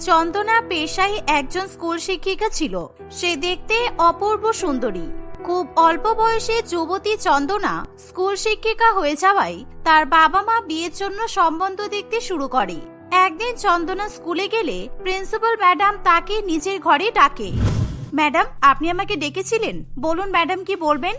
চন্দনা পেশায় একজন স্কুল শিক্ষিকা ছিল। সে দেখতে অপূর্ব সুন্দরী। খুব অল্প বয়সে যুবতী চন্দনা স্কুল শিক্ষিকা হয়ে যাওয়ায় তার বাবা মা বিয়ের জন্য সম্বন্ধ দেখতে শুরু করে। একদিন চন্দনা স্কুলে গেলে প্রিন্সিপাল ম্যাডাম তাকে নিজের ঘরে ডাকে। ম্যাডাম, আপনি আমাকে ডেকেছিলেন? বলুন ম্যাডাম কি বলবেন?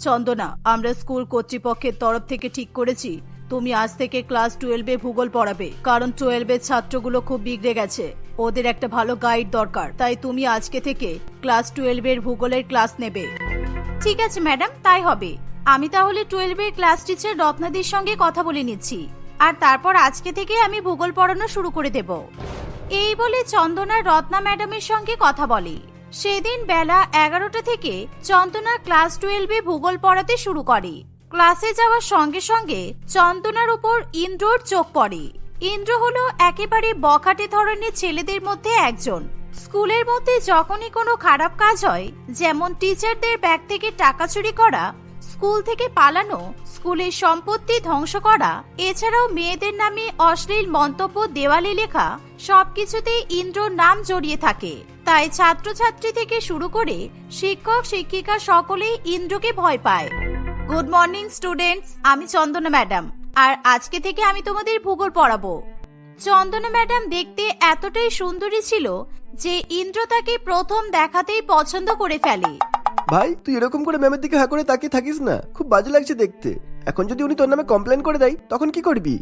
চন্দনা, আমরা স্কুল কর্তৃপক্ষের তরফ থেকে ঠিক করেছি। তুমি আজ থেকে ক্লাস টুয়েলভে ভূগোল পড়াবে, কারণ টুয়েলভের ছাত্রগুলো খুব বিগড়ে গেছে। ওদের একটা ভালো গাইড দরকার, তাই তুমি আজকে থেকে ক্লাস টুয়েলভের ভূগোলের ক্লাস নেবে। ঠিক আছে, ম্যাডাম, তাই হবে। আমি তাহলে টুয়েলভের ক্লাস টিচার রত্নাদির সঙ্গে কথা বলে নিচ্ছি। আর তারপর আজকে থেকে আমি ভূগোল পড়ানো শুরু করে দেব। এই বলে চন্দনা রত্না ম্যাডামের সঙ্গে কথা বলে। সেদিন বেলা এগারোটা থেকে চন্দনা ক্লাস টুয়েলভে ভূগোল পড়াতে শুরু করে। ক্লাসে যাওয়ার সঙ্গে সঙ্গে চন্দনার উপর ইন্দ্রর চোখ পড়ে। ইন্দ্র হলো একেবারে বখাটে ধরনের ছেলেদের মধ্যে একজন। স্কুলের মধ্যে যখনই কোনো খারাপ কাজ হয়, যেমন টিচারদের ব্যাগ থেকে টাকা চুরি করা, স্কুল থেকে পালানো, স্কুলের সম্পত্তি ধ্বংস করা, এছাড়াও মেয়েদের নামে অশ্লীল মন্তব্য, দেওয়ালে লেখা সবকিছুতেই ইন্দ্রর নাম জড়িয়ে থাকে। তাই ছাত্রছাত্রী থেকে শুরু করে শিক্ষক, শিক্ষিকা সকলেই ইন্দ্রকে ভয় পায়। গুড মর্নিং স্টুডেন্টস আমি চন্দনা ম্যাডাম। আর আজকে থেকে আমি তোমাদের ভূগোল পড়াবো। চন্দনা ম্যাডাম দেখতে এতটাই সুন্দরী ছিল যে ইন্দ্র তাকে প্রথম দেখাতেই পছন্দ করে ফেলে। ভাই, তুই এরকম করে ম্যামের দিকে হা করে তাকিয়ে থাকিস না। খুব বাজে লাগছে দেখতে। এখন যদি উনি তোর নামে কমপ্লেন করে দেয়, তখন কি করবি?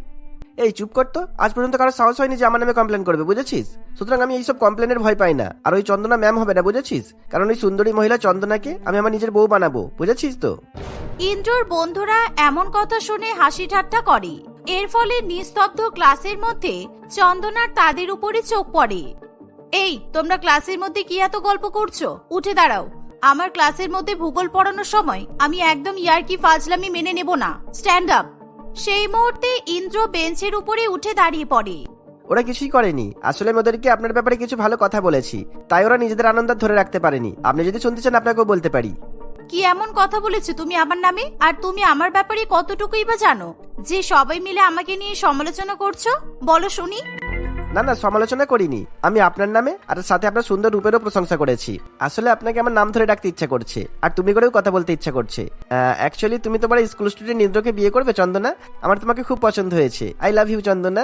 এই, চুপ করতো আজ পর্যন্ত কারও সাহস হয়নি যে আমার নামে কমপ্লেন করবে, বুঝেছিস? সুতরাং আমি এইসব কমপ্লেনের ভয় পাই না। আর ওই চন্দনা ম্যাম হবে না, বুঝেছিস? কারণ ওই সুন্দরী মহিলা চন্দনাকে আমি আমার নিজের বউ বানাবো, বুঝেছিস তো? ইন্দ্রর বন্ধুরা এমন কথা শুনে হাসি ঠাট্টা করে। এর ফলে নিস্তব্ধ ক্লাসের মধ্যে চন্দনার তাদের উপরে চোখ পড়ে। এই, তোমরা ক্লাসের মধ্যে কি এত গল্প করছ? উঠে দাঁড়াও। আমার ক্লাসের মধ্যে ভূগোল পড়ানোর সময় আমি একদম ইয়ার্কি ফাজলামি মেনে নেব না। স্ট্যান্ড আপ সেই মুহূর্তে ইন্দ্র বেঞ্চের উপরে উঠে দাঁড়িয়ে পড়ে। ওরা কিছুই করেনি। আসলে আমি ওদেরকে আপনার ব্যাপারে কিছু ভালো কথা বলেছি। তাই ওরা নিজেদের আনন্দ ধরে রাখতে পারেনি। আপনি যদি শুনতে চান আপনাকেও বলতে পারি। কি এমন কথা বলেছ তুমি আমার নামে? আর তুমি আমার ব্যাপারে কতটুকুই বা জানো? যে সবাই মিলে আমাকে নিয়ে সমালোচনা করছ? বলো শুনি। না না, সমালোচনা করিনি। আমি আপনার নামে আর সাথে আপনার সুন্দর রূপেরও প্রশংসা করেছি। আসলে আপনাকে আমার নাম ধরে ডাকতে ইচ্ছা করছে, আর তুমি করেও কথা বলতে ইচ্ছা করছে। অ্যাকচুয়ালি তুমি তোমার স্কুল স্টুডেন্ট ইন্দ্রকে বিয়ে করবে, চন্দনা? আমার তোমাকে খুব পছন্দ হয়েছে। আই লাভ ইউ চন্দনা।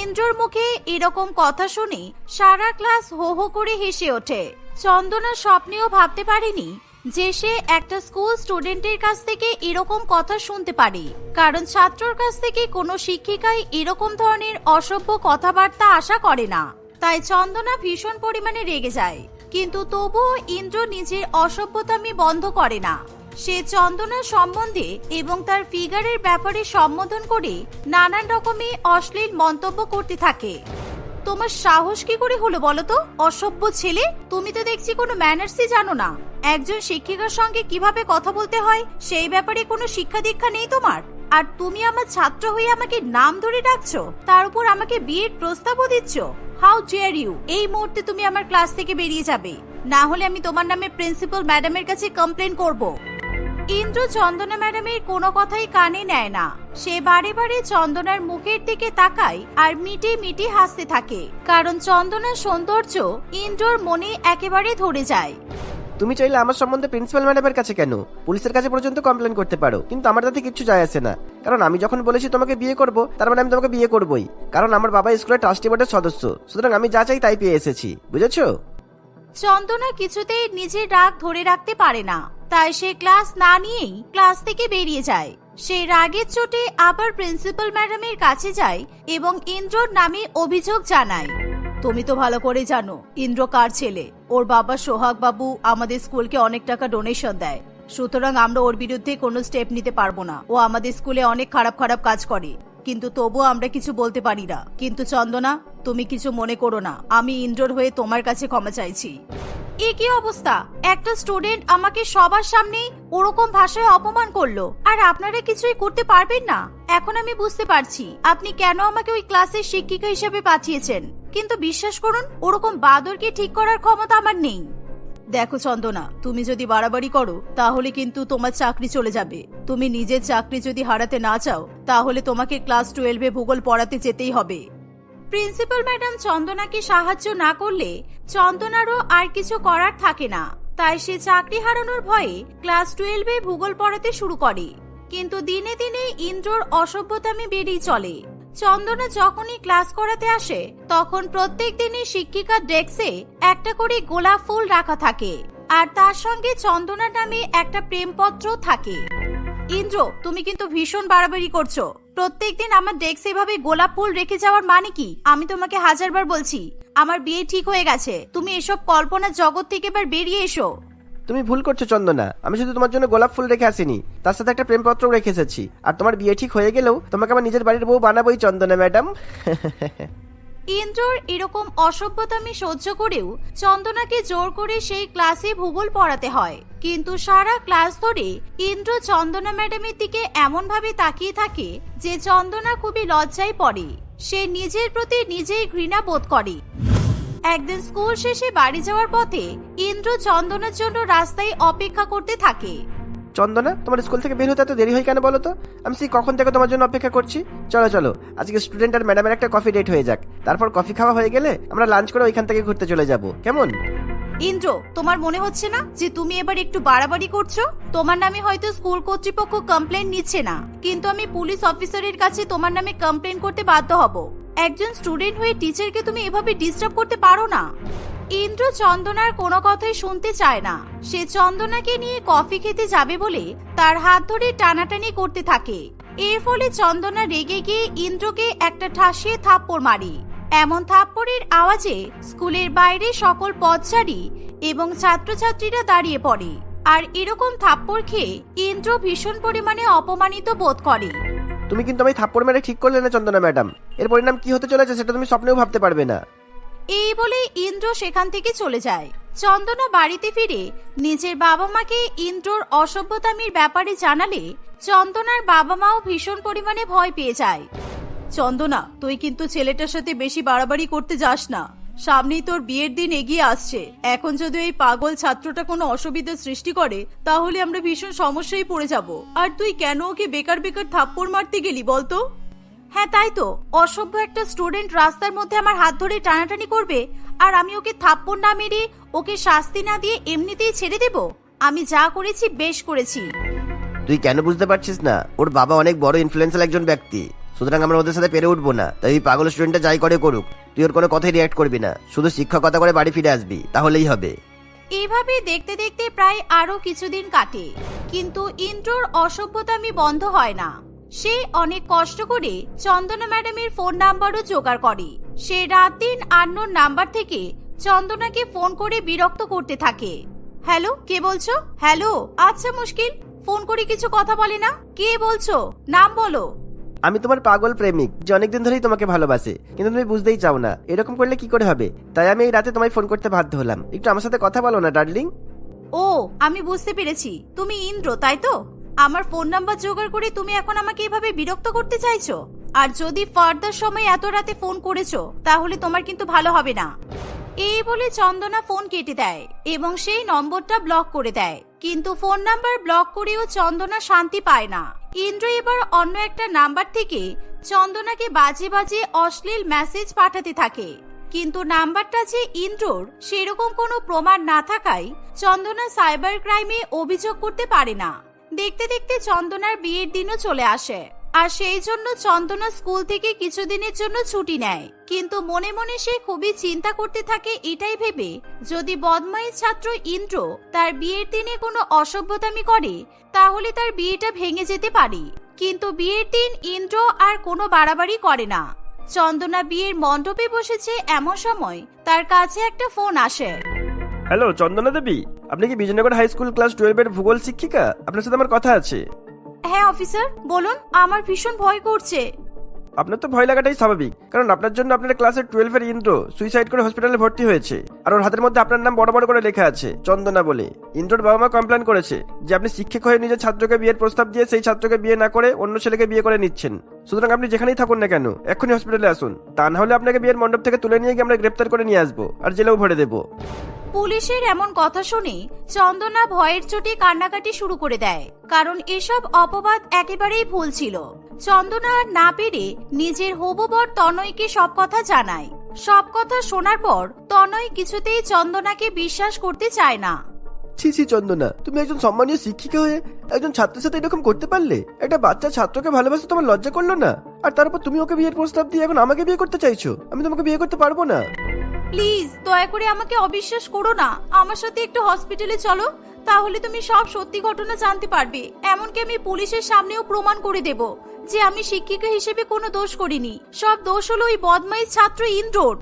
ইন্দ্রর মুখে এরকম কথা শুনে সারা ক্লাস হো হো করে হেসে ওঠে। চন্দনা স্বপ্নেও ভাবতে পারেনি যে সে একটা স্কুল স্টুডেন্টের কাছ থেকে এরকম কথা শুনতে পারে। কারণ ছাত্রর কাছ থেকে কোনো শিক্ষিকাই এরকম ধরনের অসভ্য কথাবার্তা আশা করে না। তাই চন্দনা ভীষণ পরিমাণে রেগে যায়। কিন্তু তবুও ইন্দ্র নিজের অসভ্যতামি বন্ধ করে না। সে চন্দনার সম্বন্ধে এবং তার ফিগারের ব্যাপারে সম্বোধন করে নানান রকমের অশ্লীল মন্তব্য করতে থাকে। তোমার সাহস কি করে হলো বলো তো? অসভ্য ছেলে, তুমি তো দেখছি কোনো ম্যানার্সই জানো না। একজন শিক্ষিকার সঙ্গে কীভাবে কথা বলতে হয়, সেই ব্যাপারে কোনো শিক্ষা দীক্ষা নেই তোমার? আর তুমি আমার ছাত্র হয়ে আমাকে নাম ধরে ডাকছো, তার উপর আমাকে বিয়ের প্রস্তাবও দিচ্ছ? হাউ ডিয়ার ইউ এই মুহূর্তে তুমি আমার ক্লাস থেকে বেরিয়ে যাবে। না হলে আমি তোমার নামে প্রিন্সিপাল ম্যাডামের কাছে কমপ্লেন করব। ইন্দ্র চন্দনা ম্যাডামের কোনো কথাই কানে নেয় না। সে বারে বারে চন্দনার মুখের দিকে তাকায় আর মিটি মিটি হাসতে থাকে। কারণ চন্দনার সৌন্দর্য ইন্দ্রর মনে একেবারে ধরে যায়। তুমি চাইলে আমার সম্বন্ধে প্রিন্সিপাল ম্যাডামের কাছে কেন? পুলিশের কাছে পর্যন্ত কমপ্লেন করতে পারো। কিন্তু আমার তাতে কিচ্ছু যায় আসে না। কারণ আমি যখন বলেছি তোমাকে বিয়ে করব তার মানে আমি তোমাকে বিয়ে করবই। কারণ আমার বাবা স্কুলের ট্রাস্টি বোর্ডের সদস্য। সুতরাং আমি যা চাই তাই পেয়ে এসেছি। বুঝেছ? চন্দনা কিছুতেই নিজের রাগ ধরে রাখতে পারে না। তাই সে ক্লাস না নিয়েই ক্লাস থেকে বেরিয়ে যায়। সে রাগের চোটে আবার প্রিন্সিপাল ম্যাডামের কাছে যায় এবং ইন্দ্রর নামে অভিযোগ জানায়। তুমি তো ভালো করে জানো, ইন্দ্র কার ছেলে? ওর বাবা সোহাগ বাবু আমাদের স্কুলকে অনেক টাকা ডোনেশন দেয়। সুতরাং আমরা ওর বিরুদ্ধে কোনো স্টেপ নিতে পারব না। ও আমাদের স্কুলে অনেক খারাপ খারাপ কাজ করে। কিন্তু তবুও আমরা কিছু বলতে পারি না। কিন্তু চন্দনা, তুমি কিছু মনে করো না। আমি ইন্দ্রর হয়ে তোমার কাছে ক্ষমা চাইছি। এ কি অবস্থা? একটা স্টুডেন্ট আমাকে সবার সামনে ওরকম ভাষায় অপমান করল। আর আপনারা কিছুই করতে পারবেন না। এখন আমি বুঝতে পারছি, আপনি কেন আমাকে ওই ক্লাসের শিক্ষিকা হিসেবে পাঠিয়েছেন। কিন্তু বিশ্বাস করুন, ওরকম বাদরকে ঠিক করার ক্ষমতা আমার নেই। দেখো চন্দনা, তুমি যদি বাড়াবাড়ি করো, তাহলে কিন্তু তোমার চাকরি চলে যাবে। তুমি নিজের চাকরি যদি হারাতে না চাও, তাহলে তোমাকে ক্লাস টুয়েলভে ভূগোল পড়াতে যেতেই হবে। প্রিন্সিপাল ম্যাডাম চন্দনাকে সাহায্য না করলে চন্দনারও আর কিছু করার থাকে না। তাই সে চাকরি হারানোর ভয়ে ক্লাস টুয়েলভে ভূগোল পড়াতে শুরু করে। কিন্তু দিনে দিনে ইন্দ্রর অসভ্যতামি বেড়েই চলে। চন্দনা যখনই ক্লাস করাতে আসে, তখন প্রত্যেক দিনই শিক্ষিকার ডেস্কে একটা করে গোলাপ ফুল রাখা থাকে। আর তার সঙ্গে চন্দনা নামে একটা প্রেমপত্র থাকে। ইন্দ্র, তুমি কিন্তু ভীষণ বাড়াবাড়ি করছ। প্রত্যেকদিন আমার ডেস্ক এভাবে গোলাপ ফুল রেখে যাওয়ার মানে কি? আমি তোমাকে হাজারবার বলছি, আমার বিয়ে ঠিক হয়ে গেছে। তুমি এসব কল্পনা জগৎ থেকে এবার বেরিয়ে এসো। তুমি ভুল করছ চন্দনা। আমি শুধু তোমার জন্য গোলাপ ফুল রেখে আসিনি। তার সাথে একটা প্রেমপত্রও রেখে এসেছি। আর তোমার বিয়ে ঠিক হয়ে গেলেও তোমাকে আমার নিজের বাড়ির বউ বানাবোই চন্দনা, ম্যাডাম। ইন্দ্রর এরকম অসভ্যতামি সহ্য করেও চন্দনাকে জোর করে সেই ক্লাসে ভূগোল পড়াতে হয়। কিন্তু সারা ক্লাস ধরে ইন্দ্র চন্দনা ম্যাডামের দিকে এমন ভাবে তাকিয়ে থাকে যে চন্দনা খুবই লজ্জায় পড়ে। সে নিজের প্রতি নিজেই ঘৃণা বোধ করে। একদিন স্কুল শেষে বাড়ি যাওয়ার পথে ইন্দ্র চন্দনার জন্য রাস্তায় অপেক্ষা করতে থাকে। চন্দনা, তোমার স্কুল থেকে বের হতে এত দেরি হয় কেন বলো তো? আমি সেই কখন থেকে তোমার জন্য অপেক্ষা করছি। চলো চলো, আজকে স্টুডেন্ট আর ম্যাডামের একটা কফি ডেট হয়ে যাক। তারপর কফি খাওয়া হয়ে গেলে আমরা লাঞ্চ করে ওইখান থেকে ঘুরতে চলে যাব। কেমন? ইন্দ্র, তোমার মনে হচ্ছে না যে তুমি এবার একটু বাড়াবাড়ি করছ? তোমার নামে হয়তো স্কুল কর্তৃপক্ষ কমপ্লেন নিচ্ছে না। কিন্তু আমি পুলিশ অফিসারের কাছে তোমার নামে কমপ্লেন করতে বাধ্য হব। একজন স্টুডেন্ট হয়ে টিচারকে তুমি এভাবে ডিস্টার্ব করতে পারো না? ইন্দ্র চন্দনার কোনো কথাই শুনতে চায় না। সে চন্দনাকে নিয়ে কফি খেতে যাবে বলে তার হাত ধরে টানাটানি করতে থাকে। এর ফলে চন্দনা রেগে গিয়ে ইন্দ্রকে একটা ঠাসিয়ে থাপ্পড় মারে। এমন থাপ্পড়ের আওয়াজে স্কুলের বাইরে সকল পথচারী এবং ছাত্রছাত্রীরা দাঁড়িয়ে পড়ে। আর এরকম থাপ্পড় খেয়ে ইন্দ্র ভীষণ পরিমাণে অপমানিত বোধ করে। তুমি কিন্তু আমি থাপ্পড় মেরে ঠিক করলে না চন্দনা ম্যাডাম। এর পরিণাম কি হতে চলেছে সেটা তুমি স্বপ্নেও ভাবতে পারবে না। এই বলে ইন্দ্র সেখান থেকে চলে যায়। চন্দনা বাড়িতে ফিরে নিজের বাবা মাকে ইন্দ্রর অসভ্যতামির ব্যাপারে জানালে চন্দনার বাবা মাও ভীষণ পরিমাণে ভয় পেয়ে যায়। চন্দনা, তুই কিন্তু ছেলেটার সাথে বেশি বাড়াবাড়ি করতে যাস না। সামনেই তোর বিয়ের দিন এগিয়ে আসছে। এখন যদি এই পাগল ছাত্রটা কোনো অসুবিধা সৃষ্টি করে, তাহলে আমরা ভীষণ সমস্যায় পড়ে যাব। আর তুই কেন ওকে বেকার বেকার থাপ্পড় মারতে গেলি বলতো? হ্যাঁ তাই তো। অসভ্য একটা স্টুডেন্ট রাস্তার মধ্যে আমার হাত ধরে টানাটানি করবে আর আমি ওকে থাপ্পড় না মেরে ওকে শাস্তি না দিয়ে এমনিতেই ছেড়ে দেব? আমি যা করেছি বেশ করেছি। তুই কেন বুঝতে পারছিস না? ওর বাবা অনেক বড় ইনফ্লুয়েন্সিয়াল একজন ব্যক্তি। সুতরাং আমরা ওদের সাথে পেরে উঠবো না। তাই ওই পাগল স্টুডেন্টটা যাই করে করুক। তুই ওর কোনো কথাই রিয়াক্ট করবি না। শুধু শিক্ষকতা করে বাড়ি ফিরে আসবি। তাহলেই হবে। এইভাবে দেখতে দেখতে প্রায় আরও কিছুদিন কাটে। কিন্তু ইন্দ্রর অসভ্যতামি বন্ধ হয় না। সে অনেক কষ্ট করে চন্দনা ম্যাডামের ফোন নাম্বারও জোগাড় করে। সে রাত দিন আন্নোর নাম্বার থেকে চন্দনাকে ফোন করে বিরক্ত করতে থাকে। হ্যালো কে বলছো? হ্যালো আচ্ছা মুশকিল ফোন করে কিছু কথা বলে না? কে বলছো? নাম বলো। আমি তোমার পাগল প্রেমিক যে অনেকদিন ধরেই তোমাকে ভালোবাসে কিন্তু তুমি বুঝতেই চাও না এরকম করলে কি করে হবে? তাই আমি এই রাতে তোমায় ফোন করতে বাধ্য হলাম। একটু আমার সাথে কথা বলো না ডার্লিং। ও আমি বুঝতে পেরেছি। তুমি ইন্দ্র তাই তো? আমার ফোন নাম্বার জোগাড় করে তুমি এখন আমাকে এভাবে বিরক্ত করতে চাইছো? আর যদি ফার্দার সময় এত রাতে ফোন করেছ, তাহলে তোমার কিন্তু ভালো হবে না। এই বলে চন্দনা ফোন কেটে দেয় এবং সেই নম্বরটা ব্লক করে দেয়। কিন্তু ফোন নাম্বার ব্লক করেও চন্দনা শান্তি পায় না। ইন্দ্র এবার অন্য একটা নাম্বার থেকে চন্দনাকে বাজে বাজে অশ্লীল মেসেজ পাঠাতে থাকে। কিন্তু নাম্বারটা যে ইন্দ্রর, সেরকম কোনো প্রমাণ না থাকায় চন্দনা সাইবার ক্রাইমে অভিযোগ করতে পারে না। দেখতে দেখতে চন্দনার বিয়ের দিনও চলে আসে। আর সেই জন্য চন্দনা স্কুল থেকে কিছুদিনের জন্য ছুটি নেয়। কিন্তু মনে মনে সে খুবই চিন্তা করতে থাকে এটাই ভেবে, যদি বদমাইশ ছাত্র ইন্দ্র তার বিয়ের দিনে কোনো অসভ্যতামি করে, তাহলে তার বিয়েটা ভেঙে যেতে পারে। কিন্তু বিয়ের দিন ইন্দ্র আর কোনো বাড়াবাড়ি করে না। চন্দনা বিয়ের মণ্ডপে বসেছে এমন সময় তার কাছে একটা ফোন আসে। হ্যালো চন্দনা দেবী। আপনি কি বিজয়নগর হাই স্কুল ক্লাস টুয়েলভের ভূগোল শিক্ষিকা? আপনার সাথে আমার কথা আছে। হ্যাঁ অফিসার বলুন আমার ভীষণ ভয় করছে। আপনার তো ভয় লাগাটাই স্বাভাবিক কারণ আপনার জন্য আপনার ক্লাসের টুয়েলভের ইন্দ্র সুইসাইড করে হসপিটালে ভর্তি হয়েছে আর ওর হাতের মধ্যে আপনার নাম বড় বড় করে লেখা আছে চন্দনা বলে। ইন্দ্রর বাবা মা কমপ্লেন করেছে যে আপনি শিক্ষক হয়ে নিজের ছাত্রকে বিয়ের প্রস্তাব দিয়ে সেই ছাত্রকে বিয়ে না করে অন্য ছেলেকে বিয়ে করে নিচ্ছেন। সুতরাং আপনি যেখানেই থাকুন না কেন এক্ষুনি হসপিটালে আসুন। তা না হলে আপনাকে বিয়ের মণ্ডপ থেকে তুলে নিয়ে গিয়ে আমরা গ্রেপ্তার করে নিয়ে আসব আর জেলেও ভরে দেবো। পুলিশের এমন কথা শুনে চন্দনা ভয়ের চোটে কান্নাকাটি শুরু করে দেয়। কারণ এসব অপবাদ একেবারেই ভুল ছিল। চন্দনা না পেরে নিজের হবু বর তনয়কে সব কথা জানায়। সব কথা শোনার পর তনয় কিছুতেই চন্দনাকে বিশ্বাস করতে চায় না। ছি ছি, চন্দনা, তুমি একজন সম্মানীয় শিক্ষিকা হয়ে একজন ছাত্রের সাথে এরকম করতে পারলে? একটা বাচ্চা ছাত্রকে ভালোবাসতে তোমার লজ্জা করল না? আর তারপর তুমি ওকে বিয়ের প্রস্তাব দিয়ে এখন আমাকে বিয়ে করতে চাইছো? আমি তোমাকে বিয়ে করতে পারব না। প্লিজ, দয়া করে আমাকে অবিশ্বাস করো না। আমার সাথে একটু হসপিটালে চলো, তাহলে তুমি সব সত্যি ঘটনা জানতে পারবে। এমনকি আমি পুলিশের সামনেও প্রমাণ করে দেব যে আমি শিক্ষিকা হিসেবে কোনো দোষ করিনি। সব দোষ হলো ওই বদমাই ছাত্র ইন্দ্রর।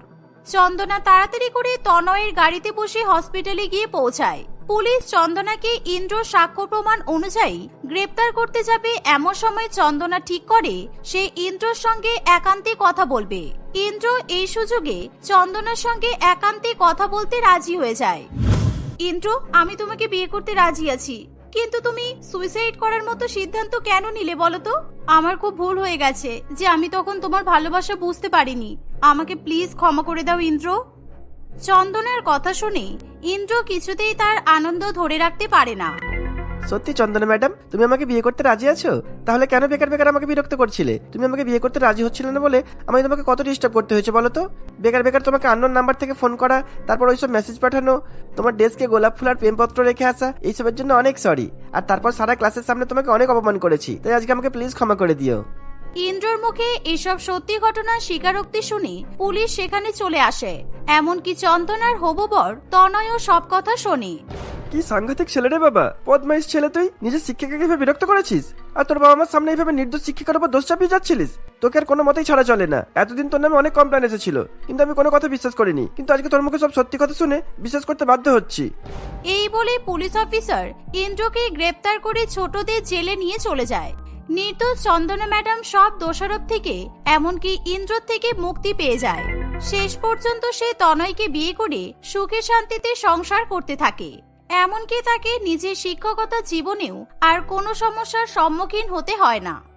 চন্দনা তাড়াতাড়ি করে তনয়ের গাড়িতে বসে হসপিটালে গিয়ে পৌঁছায়। পুলিশ চন্দনাকে ইন্দ্র সাক্ষ্য প্রমাণ অনুযায়ী গ্রেপ্তার করতে যাবে এমন সময় চন্দনা ঠিক করে, সে ইন্দ্রর সঙ্গে একান্তে কথা বলবে। ইন্দ্র এই সুযোগে চন্দনার সঙ্গে একান্তে কথা বলতে রাজি হয়ে যায়। ইন্দ্র, আমি তোমাকে বিয়ে করতে রাজি আছি, কিন্তু তুমি সুইসাইড করার মতো সিদ্ধান্ত কেন নিলে বলো তো? আমার খুব ভুল হয়ে গেছে যে আমি তখন তোমার ভালোবাসা বুঝতে পারিনি। আমাকে প্লিজ ক্ষমা করে দাও, ইন্দ্র। চন্দনার কথা শুনে ইন্দ্র কিছুতেই তার আনন্দ ধরে রাখতে পারে না। সত্যি চন্দনা ম্যাডাম, তুমি আমাকে বিয়ে করতে রাজি আছো? তাহলে কেন বেকার বেকার আমাকে বিরক্ত করছিলে? তুমি আমাকে বিয়ে করতে রাজি হচ্ছিলে না বলে আমি তোমাকে কত ডিস্টার্ব করতে হয়েছে বলো তো? বেকার বেকার তোমাকে আন্নোর নাম্বার থেকে ফোন করা, তারপর ওইসব মেসেজ পাঠানো, তোমার ডেস্কে গোলাপ ফুল আর প্রেমপত্র রেখে আসা, এইসবের জন্য অনেক সরি আর তারপর সারা ক্লাসের সামনে তোমাকে অনেক অপমান করেছি, তাই আজকে আমাকে প্লিজ ক্ষমা করে দিও। ইন্দ্রর মুখে এসব সত্যি ঘটনার স্বীকারোক্তি শুনে পুলিশ সেখানে চলে আসে। এমনকি চন্দনার হবু বর তনয়ও সব কথা শোনে। কি সাংঘাতিক ছেলে রে বাবা পদমাইশ ছেলে তুই নিজের শিক্ষিকাকে এভাবে বিরক্ত করেছিস? আর তোর বাবা মার সামনে এইভাবে নির্দোষ শিক্ষিকার উপর দোষ চাপিয়ে যাচ্ছিলিস? তোকে আর কোনো মতেই ছাড়া চলে না। এতদিন তোর নামে অনেক কমপ্লেন এসেছিল কিন্তু আমি কোনো কথা বিশ্বাস করিনি। কিন্তু আজকে তোর মুখে সব সত্যি কথা শুনে বিশ্বাস করতে বাধ্য হচ্ছি। এই বলে পুলিশ অফিসার ইন্দ্রকে গ্রেপ্তার করে ছোটদের জেলে নিয়ে চলে যায়। নির্দোষ চন্দনা ম্যাডাম সব দোষারোপ থেকে, এমনকি ইন্দ্র থেকে মুক্তি পেয়ে যায়। শেষ পর্যন্ত সে তনয়কে বিয়ে করে সুখে শান্তিতে সংসার করতে থাকে। এমনকি তাকে নিজের শিক্ষকতা জীবনেও আর কোনো সমস্যার সম্মুখীন হতে হয় না।